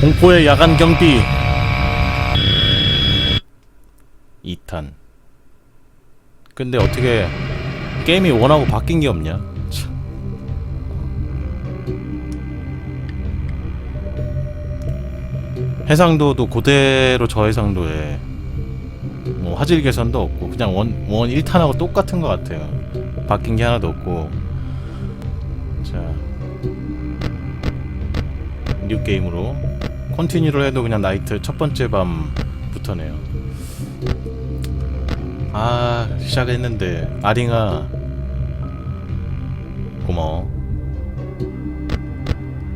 공포의 야간 경비. 2탄. 근데 어떻게 게임이 원하고 바뀐 게 없냐? 참. 해상도도 그대로 저해상도에 뭐 화질 개선도 없고 그냥 원, 원 1탄하고 똑같은 것 같아요. 바뀐 게 하나도 없고. 자. 뉴 게임으로 컨티뉴를 해도 그냥 나이트 첫 번째 밤부터네요. 아 시작했는데 아링아 고마워.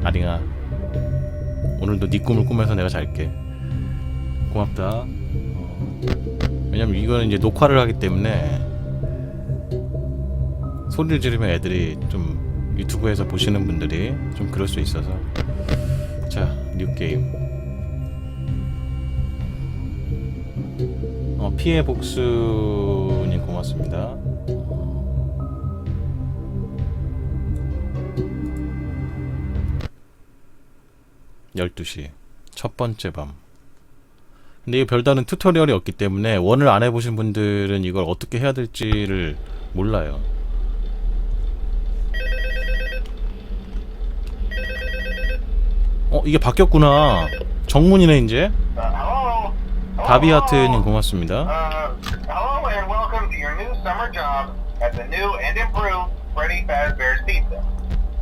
아링아 오늘도 네 꿈을 꾸면서 내가 잘게. 고맙다. 어, 왜냐면 이거는 이제 녹화를 하기 때문에 소리를 지르면 애들이 좀 유튜브에서 보시는 분들이 좀 그럴 수 있어서. 자, 뉴 게임. 어, 피해 복수님 고맙습니다. 12시 첫 번째 밤. 근데 이 별다른 튜토리얼이 없기 때문에 원을 안 해보신 분들은 이걸 어떻게 해야 될지를 몰라요. 어 이게 바뀌었구나. 정문이네 이제. Uh, 다비아트님. 고맙습니다. Uh.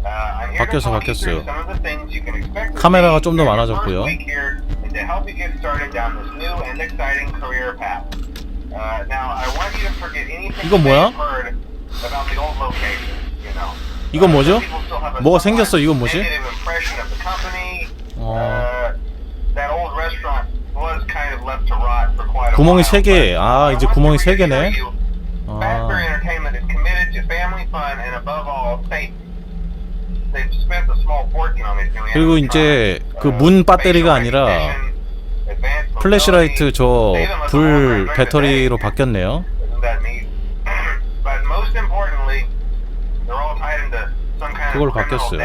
Uh, you 바뀌었어요. 카메라가 좀더 during your 많아졌고요. Uh, 이건 뭐야? 이건 Uh, 뭐죠? 뭐가 생겼어, 이건 뭐지? 어, Uh, 구멍이 while. 세 개. but 아, I 이제 구멍이 to 세 개네. reassure you, Fazbear 아, 그리고 이제 그 문 배터리가 아니라 플래시라이트 저 불 배터리로 바뀌었네요. 그걸로 바뀌었어요.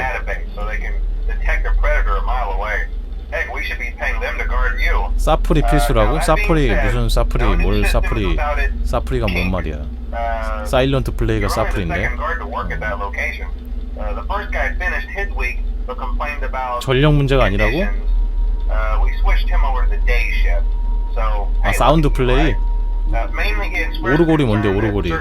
사프리 Uh, 필수라고? 사프리 무슨 사프리 뭘 사프리. 사프리가 뭔 말이야? Uh, 사일런트 플레이가 사프리인데. Uh, 전력 문제가 아니라고? Uh, 아 사운드 플레이? Uh, 오르골이 뭔데, 오르골이?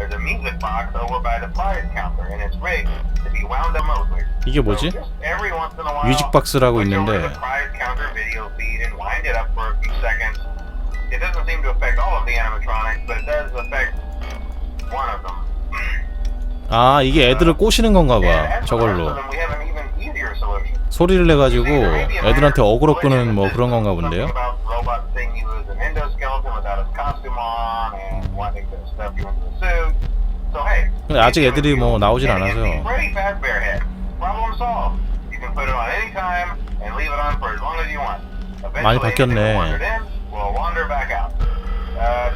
There's a music box over by the prize counter, and it's rigged to be wound up remotely. 이게 뭐지? Every once in a while, 뮤직박스라고 switch over to 있는데 the prize counter video feed and wind it up for a few seconds. It doesn't seem to affect all of the animatronics, but it does affect one of them. 아 이게 애들을 꼬시는 건가 And 봐 저걸로 them, we have an even easier solution. 소리를 내가지고 애들한테 어그로 끄는 뭐 그런 건가 본데요 about robots seeing you as an endoskeleton without his costume on and wanting to stuff you into 근데 아직 애들이 뭐 나오질 an 않아서 empty Freddy Fazbear head. Problem solved. You can put it on any time and leave it on for as long as you want. 많이 바뀌었네. Uh,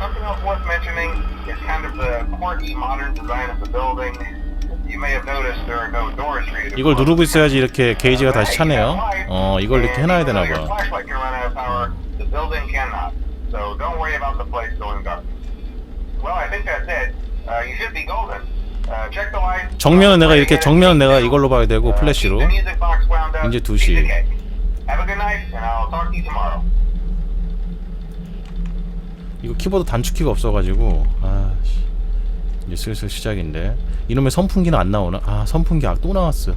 이걸. 누르고 있어야지 이렇게 게이지가 다시 차네요 어 이걸 이렇게 해놔야 that's it. Uh. Uh. 정면은 내가 이렇게 정면은 내가 이걸로 봐야 되고 Uh, 플래시로 이제 eat 2시. the cake. Have a good night, and I'll talk to you tomorrow. 이거 키보드 단축키가 없어가지고 아씨 이제 슬슬 시작인데 이놈의 선풍기는 안 나오나? 아 선풍기 아, 또 나왔어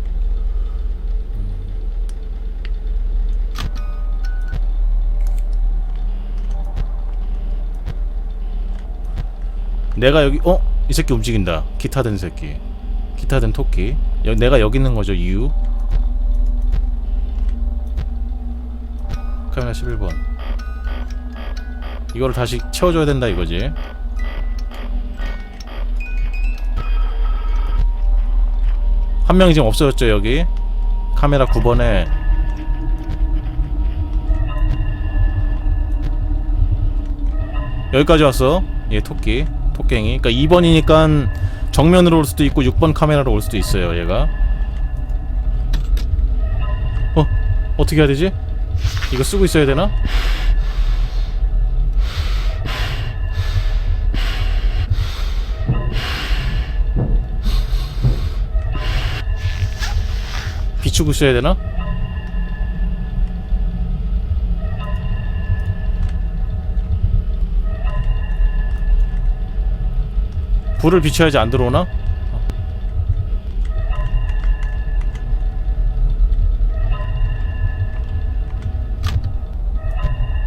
내가 여기 어? 이 새끼 움직인다. 기타 든 새끼. 기타 든 토끼. 여, 내가 여기 있는 거죠 이유? 카메라 11번. 이거를 다시 채워줘야 된다 이거지. 한 명이 지금 없어졌죠 여기? 카메라 9번에. 여기까지 왔어? 얘 토끼 토깽이. 그러니까 2번이니까 정면으로 올 수도 있고 6번 카메라로 올 수도 있어요 얘가. 어 어떻게 해야 되지? 이거 쓰고 있어야 되나? 비추고 있어야 되나 불을 비춰야지 안 들어오나?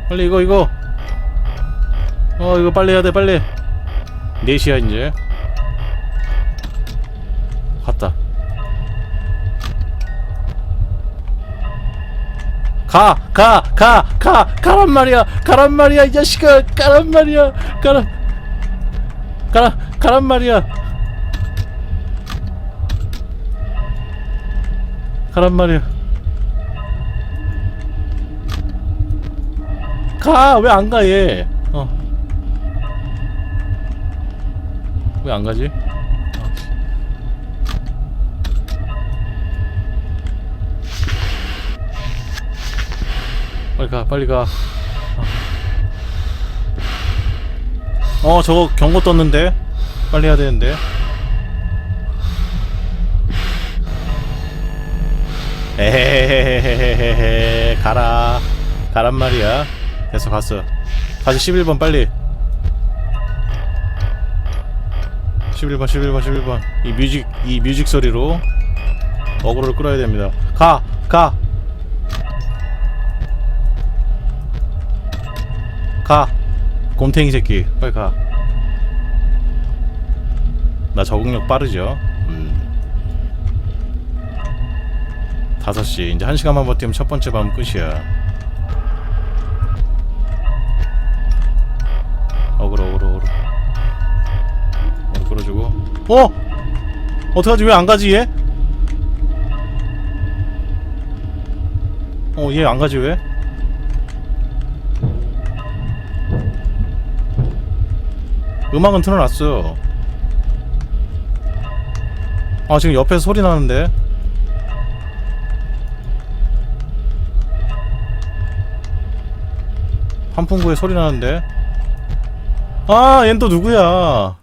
빨리 이거 이거 어 이거 빨리 해야 돼 빨리 4시야 이제 갔다 가! 가! 가! 가! 가란 말이야! 가란 말이야 이 자식아! 가란 말이야! 가란 가라! 가란 말이야! 가란 말이야 가! 왜 안 가, 얘? 어. 왜 안 가지? 빨리 가, 빨리 가. 어, 어, 저거 경고 떴는데? 빨리 해야 되는데. 에헤헤헤헤헤헤 가라 가란 말이야 됐어 갔어 다시 11번 빨리 11번 11번 11번 이 뮤직 이 뮤직 소리로 어그로를 끌어야 됩니다 가! 가! 가! 곰탱이 새끼 빨리 가 나 적응력 빠르죠 음. 5시 이제 1시간만 버티면 첫 번째 밤 끝이야 어그로 어그로 어그로 어그로 끌어주고 어? 어떡하지 왜 안 가지 얘? 어 얘 안 가지 왜? 음악은 틀어놨어요 아 지금 옆에서 소리 나는데 환풍구에 소리 나는데 아, 얜 또 누구야?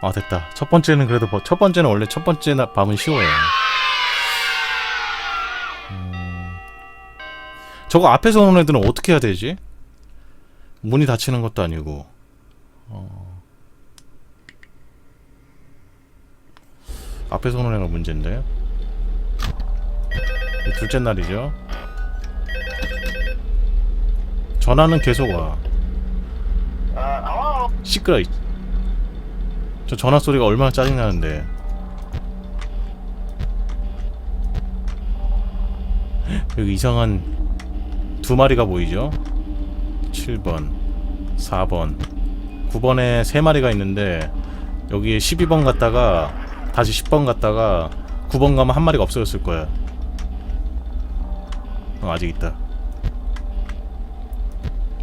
아, 됐다. 첫 번째는 그래도 뭐- 첫 번째는 원래 첫 번째 나- 밤은 쉬워요. 음, 저거 앞에서 오는 애들은 어떻게 해야 되지? 문이 닫히는 것도 아니고. 어. 앞에서 오는 애가 문제인데. 둘째 날이죠. 전화는 계속 와. 시끄러. 이- 저 전화 소리가 얼마나 짜증 나는데. 여기 이상한 두 마리가 보이죠? 7번, 4번, 9번에 세 마리가 있는데 여기에 12번 갔다가 다시 10번 갔다가 9번 가면 한 마리가 없어졌을 거야. 어, 아직 있다.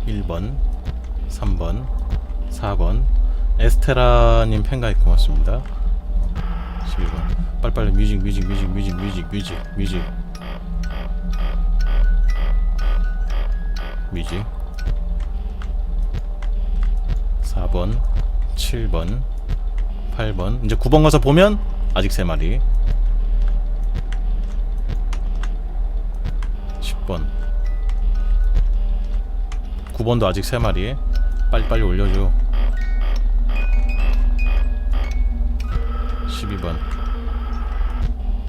1번, 3번, 4번. 에스테라님 팬가입 고맙습니다. 12번. 빨리빨리 뮤직 뮤직 뮤직 뮤직 뮤직 뮤직 뮤직. 뮤직. 4번 7번 8번. 이제 9번 가서 보면 아직 3마리. 10번. 9번도 아직 3마리. 빨리빨리 올려줘. 12번.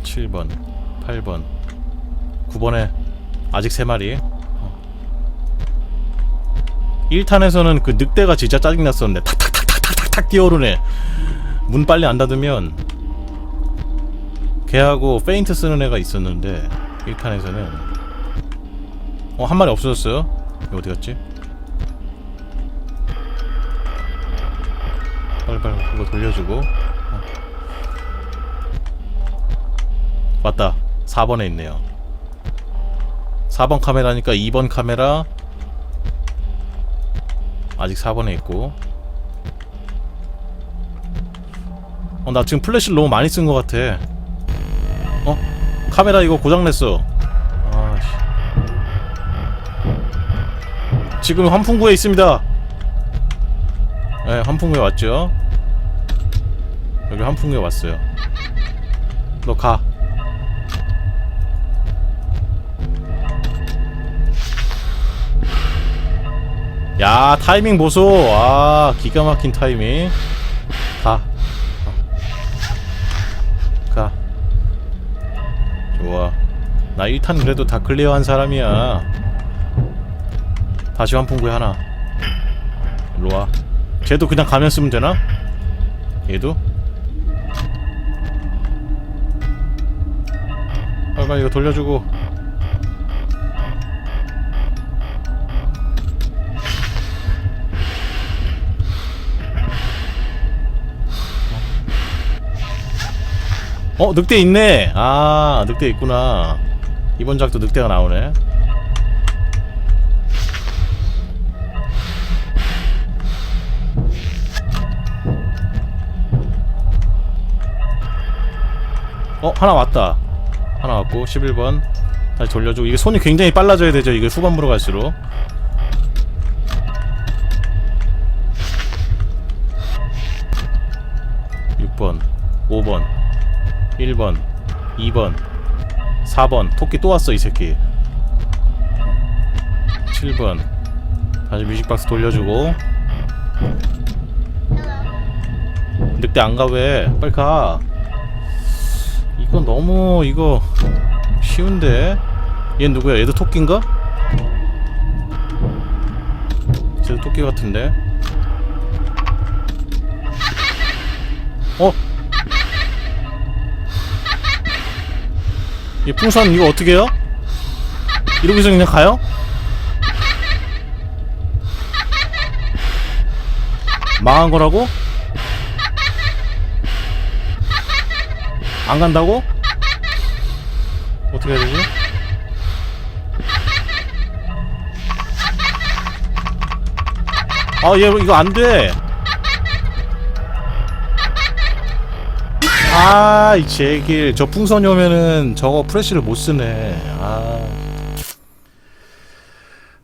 7번. 8번. 9번에 아직 3마리. 1탄에서는 그 늑대가 진짜 짜증났었는데 탁탁탁탁탁탁 뛰어오르네 문 빨리 안 닫으면 걔하고 페인트 쓰는 애가 있었는데 1탄에서는. 어 한 마리 없어졌어요? 이거 어디 갔지? 빨리 빨리 그거 돌려주고. 어. 맞다. 4번에 있네요. 4번 카메라니까 2번 카메라 아직 4번에 있고 어 나 지금 플래시를 너무 많이 쓴 것 같아. 어? 카메라 이거 고장냈어. 아씨. 지금 환풍구에 있습니다. 네 환풍구에 왔죠? 여기 환풍구에 왔어요. 너가. 야 타이밍 보소. 아 기가 막힌 타이밍 좋아. 나 1탄 그래도 다 클리어한 사람이야. 다시 환풍구에 하나. 일로 와. 쟤도 그냥 가면 쓰면 되나? 얘도? 빨리 이거 돌려주고. 어 늑대 있네. 아 늑대 있구나. 이번 작도 늑대가 나오네. 어 하나 왔다. 하나 왔고 11번. 다시 돌려주고. 이게 손이 굉장히 빨라져야 되죠 이게 후반부로 갈수록 1번 2번 4번. 토끼 또 왔어 이 새끼. 7번. 다시 뮤직박스 돌려주고. 늑대 안가 왜? 빨리 가. 이거 너무 이거 쉬운데? 얘 누구야? 얘도 토끼인가? 쟤도 토끼 같은데 이 풍선 이거 어떻게 해요? 이러고서 그냥 가요? 망한 거라고? 안 간다고? 어떻게 해야 되지? 아, 얘 이거 안 돼. 아, 이 제길. 저 풍선이 오면은 저거 프레쉬를 못 쓰네. 아.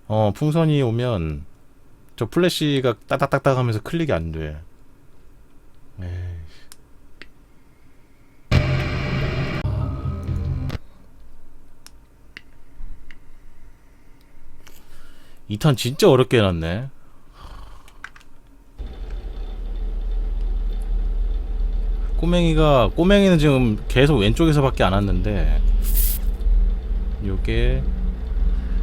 어, 풍선이 오면 저 플래시가 따닥따닥 하면서 클릭이 안 돼. 에이. 이탄 진짜 어렵게 해놨네. 꼬맹이가 꼬맹이는 지금 계속 왼쪽에서밖에 안 왔는데 요게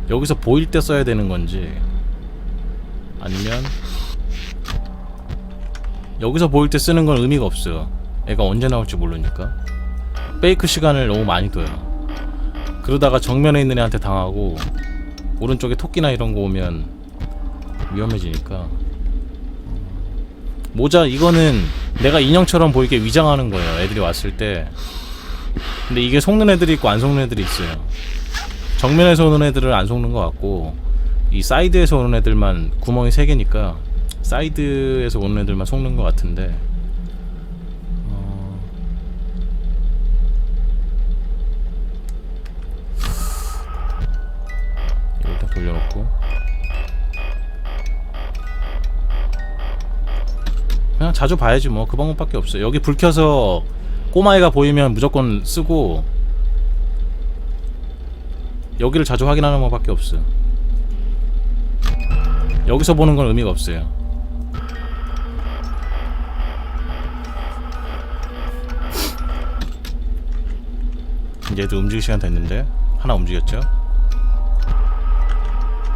여기서 보일 때 써야 되는 건지 아니면 여기서 보일 때 쓰는 건 의미가 없어요. 애가 언제 나올지 모르니까 페이크 시간을 너무 많이 둬요. 그러다가 정면에 있는 애한테 당하고 오른쪽에 토끼나 이런 거 오면 위험해지니까 모자 이거는 내가 인형처럼 보이게 위장하는 거예요. 애들이 왔을 때. 근데 이게 속는 애들이 있고 안 속는 애들이 있어요. 정면에서 오는 애들은 안 속는 것 같고 이 사이드에서 오는 애들만 구멍이 3개니까 사이드에서 오는 애들만 속는 것 같은데 어... 일단 돌려놓고 그냥 자주 봐야지 뭐. 그 방법밖에 없어요. 여기 불 켜서 꼬마애가 보이면 무조건 쓰고 여기를 자주 확인하는 것밖에 없어요. 여기서 보는 건 의미가 없어요. 이제도 움직일 시간 됐는데 하나 움직였죠?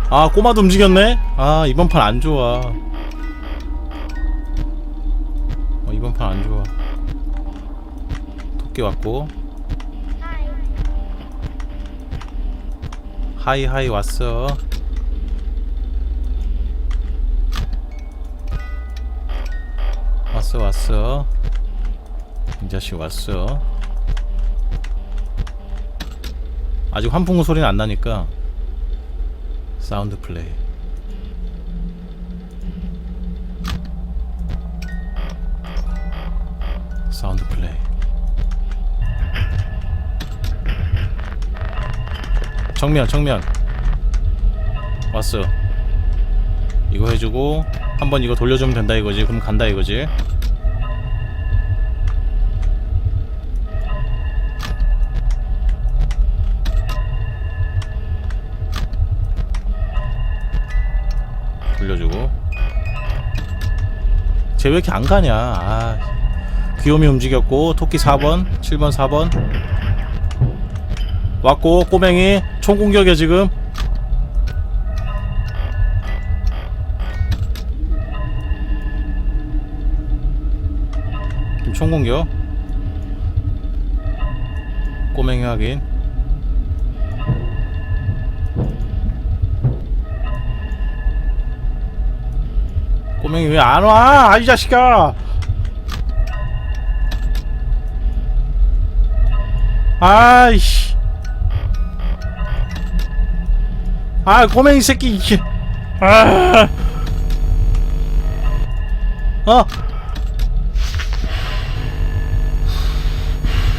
아 꼬마도 움직였네? 아 이번 판 안 좋아 이번 판 안 좋아. 토끼 왔고. 하이 하이 왔어. 왔어 왔어. 이 자식 왔어. 아직 환풍구 소리는 안 나니까 사운드 플레이 정면 정면. 왔어 이거 해주고 한번 이거 돌려주면 된다 이거지. 그럼 간다 이거지. 돌려주고. 쟤 왜 이렇게 안 가냐? 아 귀요미 움직였고 토끼 4번 7번 4번. 왔고 꼬맹이 총공격이야 지금. 지금 총공격. 꼬맹이 확인. 꼬맹이 왜 안 와? 아이 자식아! 아이씨 아 꼬맹이 새끼. 이게 아. 어?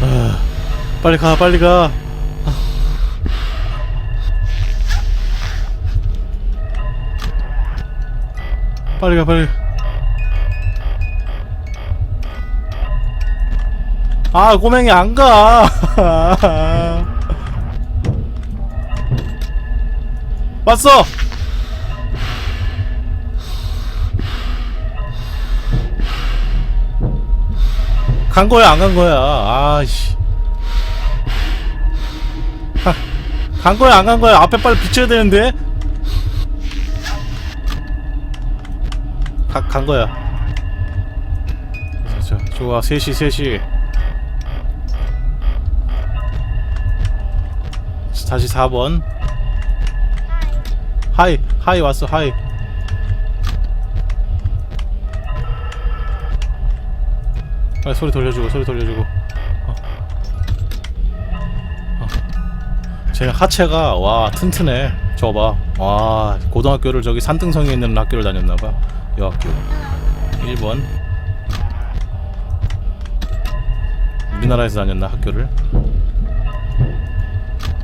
아, 빨리 가 빨리 가. 빨리 가 빨리. 아 꼬맹이 안가 왔어. 간 거야 안 간 거야? 아씨. 간 거야 안 간 거야? 앞에 빨리 비춰야 되는데? 가, 간 거야. 자, 자, 좋아. 셋이 셋이. 다시 4번 하이 하이 왔어 하이. 빨리 소리 돌려주고 소리 돌려주고. 어. 어. 쟤 하체가 와 튼튼해. 저봐. 와 고등학교를 저기 산등성에 있는 학교를 다녔나봐. 여학교. 1번 우리나라에서 다녔나 학교를?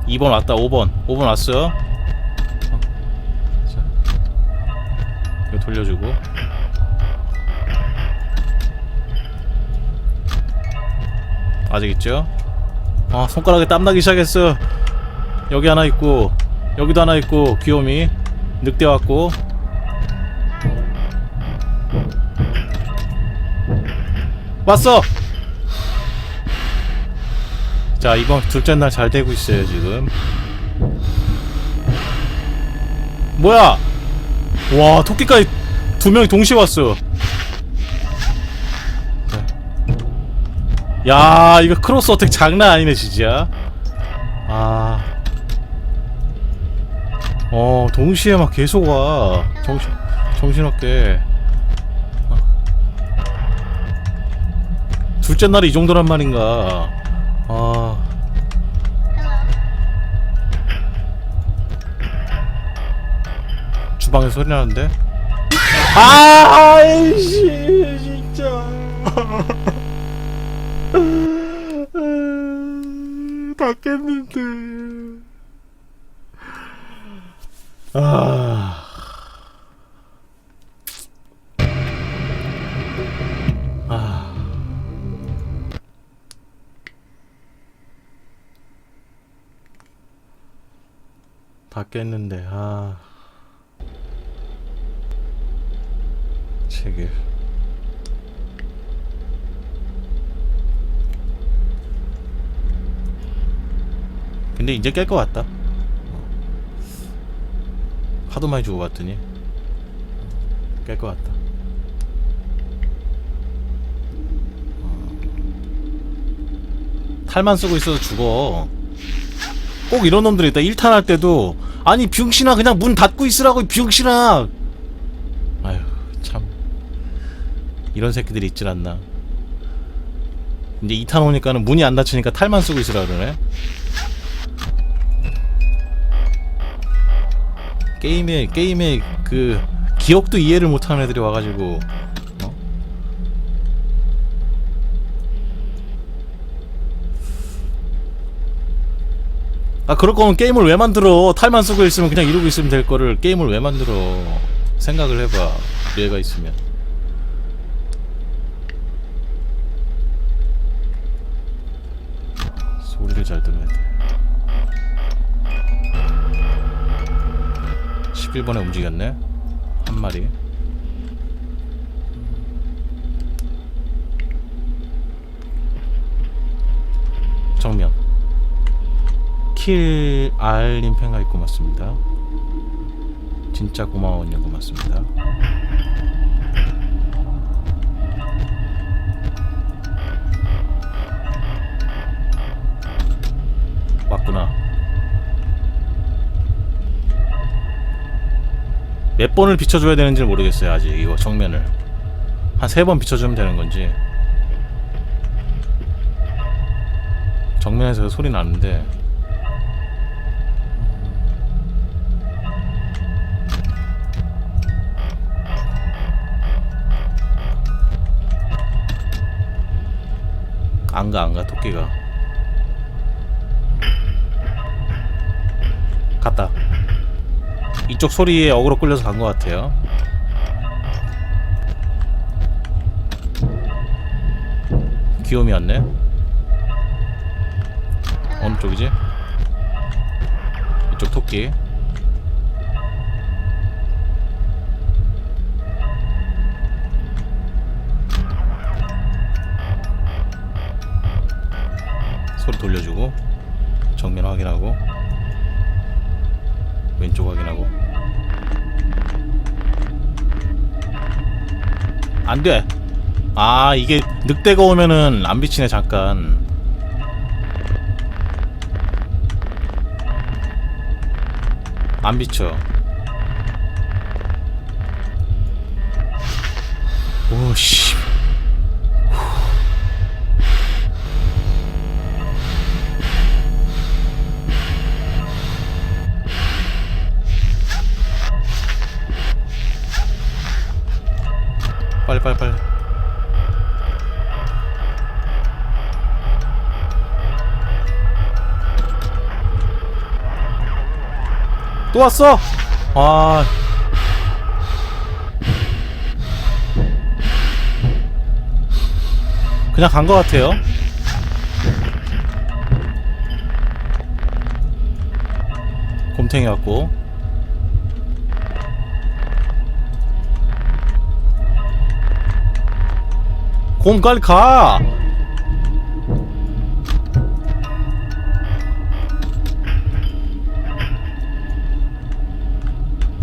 2번 왔다 5번. 5번 왔어요 어. 자. 이거 돌려주고. 아직 있죠? 아 손가락에 땀나기 시작했어. 여기 하나 있고 여기도 하나 있고 귀요미. 늑대 왔고. 왔어! 자 이번 둘째 날 잘 되고 있어요 지금. 뭐야 와 토끼까지 두 명이 동시에 왔어 야 이거 크로스 어택 장난 아니네 진짜 아 어, 동시에 막 계속 와. 정신, 정신없게. 어. 둘째 날이 이 정도란 말인가. 아. 주방에 소리 나는데? 아, 아이씨, 진짜. 다 깼는데. 아. 아. 다 깼는데, 아. 체계. 근데 이제 깰 것 같다. 하도 많이 주고 갔더니 깰 것 같다. 탈만 쓰고 있어서 죽어. 꼭 이런 놈들이 있다. 1탄 할 때도 아니 병신아 그냥 문 닫고 있으라고 이 병신아 아휴 참 이런 새끼들이 있질 않나. 이제 2탄 오니까는 문이 안 닫히니까 탈만 쓰고 있으라 그러네. 게임에 게임에 그 기억도 이해를 못하는 애들이 와가지고 어? 아 그럴 거면 게임을 왜 만들어? 탈만 쓰고 있으면 그냥 이러고 있으면 될 거를 게임을 왜 만들어? 생각을 해봐. 기회가 있으면 11번에 움직였네. 한 마리. 정면. 킬 알림 팬가 있고 맞습니다. 진짜 고마워요 고맙습니다 번을 비춰줘야 되는지 를 모르겠어요 아직 이거 정면을. 한 세 번 비춰주면 되는 건지. 정면에서 소리 나는데. 안가 안가 토끼가. 갔다 이쪽 소리에 어그로 끌려서 간 것 같아요. 귀요미 왔네. 어느 쪽이지? 이쪽 토끼. 소리 돌려주고 정면 확인하고 왼쪽 확인하고. 안돼. 아 이게 늑대가 오면은 안 비치네 잠깐. 안 비쳐 빨리 빨리 빨리. 또 왔어? 아. 그냥 간 것 같아요. 곰탱이 왔고 곰 빨리 가.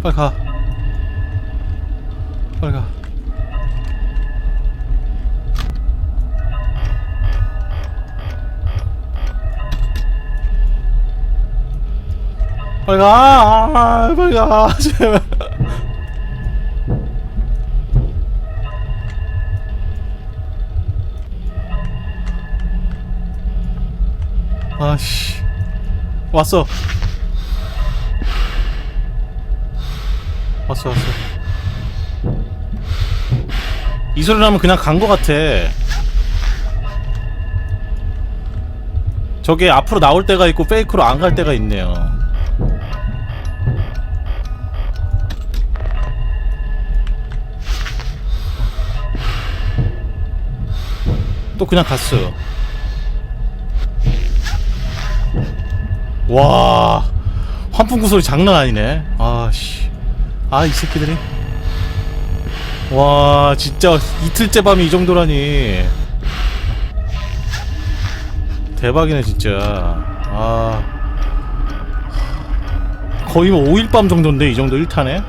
빨리 가. 빨리 가. 빨리 가. 아, 빨리 가. 제발 아씨. 왔어. 왔어 왔어. 이 소리 나면 그냥 간 거 같아. 저게 앞으로 나올 때가 있고 페이크로 안 갈 때가 있네요. 또 그냥 갔어요 와 환풍 구 소리 장난 아니네. 아씨. 아 이 새끼들이. 와 진짜 이틀째 밤이 이 정도라니. 대박이네 진짜. 아. 거의 뭐 5일 밤 정도인데 이 정도 1탄에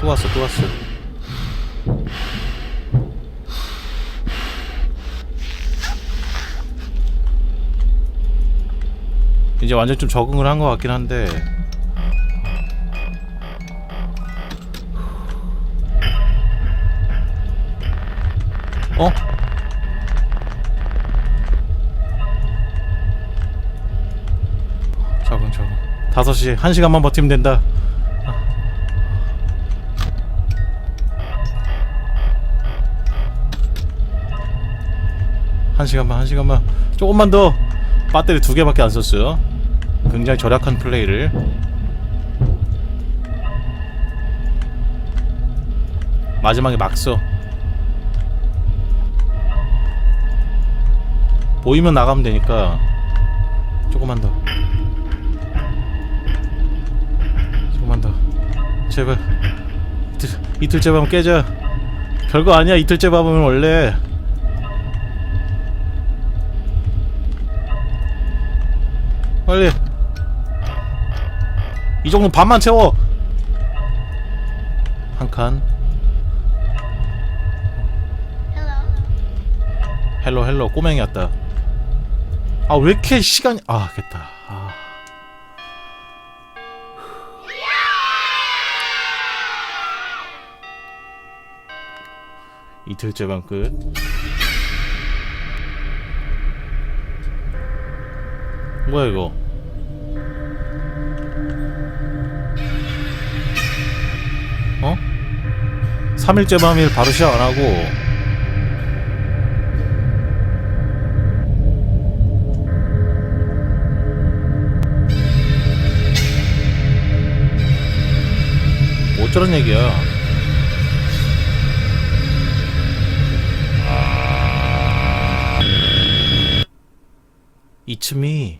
또 왔어 또 왔어 이제 완전 좀 적응을 한 것 같긴 한데. 어? 적응 적응. 5시 1시간만 버티면 된다. 한 시간만 한 시간만. 조금만 더 배터리 두 개밖에 안 썼어요. 굉장히 절약한 플레이를. 마지막에 막 써. 보이면 나가면 되니까 조금만 더. 조금만 더. 제발. 이틀, 이틀째 밤 깨자. 별거 아니야. 이틀째 밤은 원래 빨리. 이 정도 반만 채워. 한칸. 헬로 헬로 꼬맹이 왔다. 아 왜 이렇게 시간이 아 됐다. 아. 이틀째 밤 끝. 뭐야 이거? 어? 3일째 밤일 바로 시작 안 하고 뭐 어쩌란 얘기야? 이츠미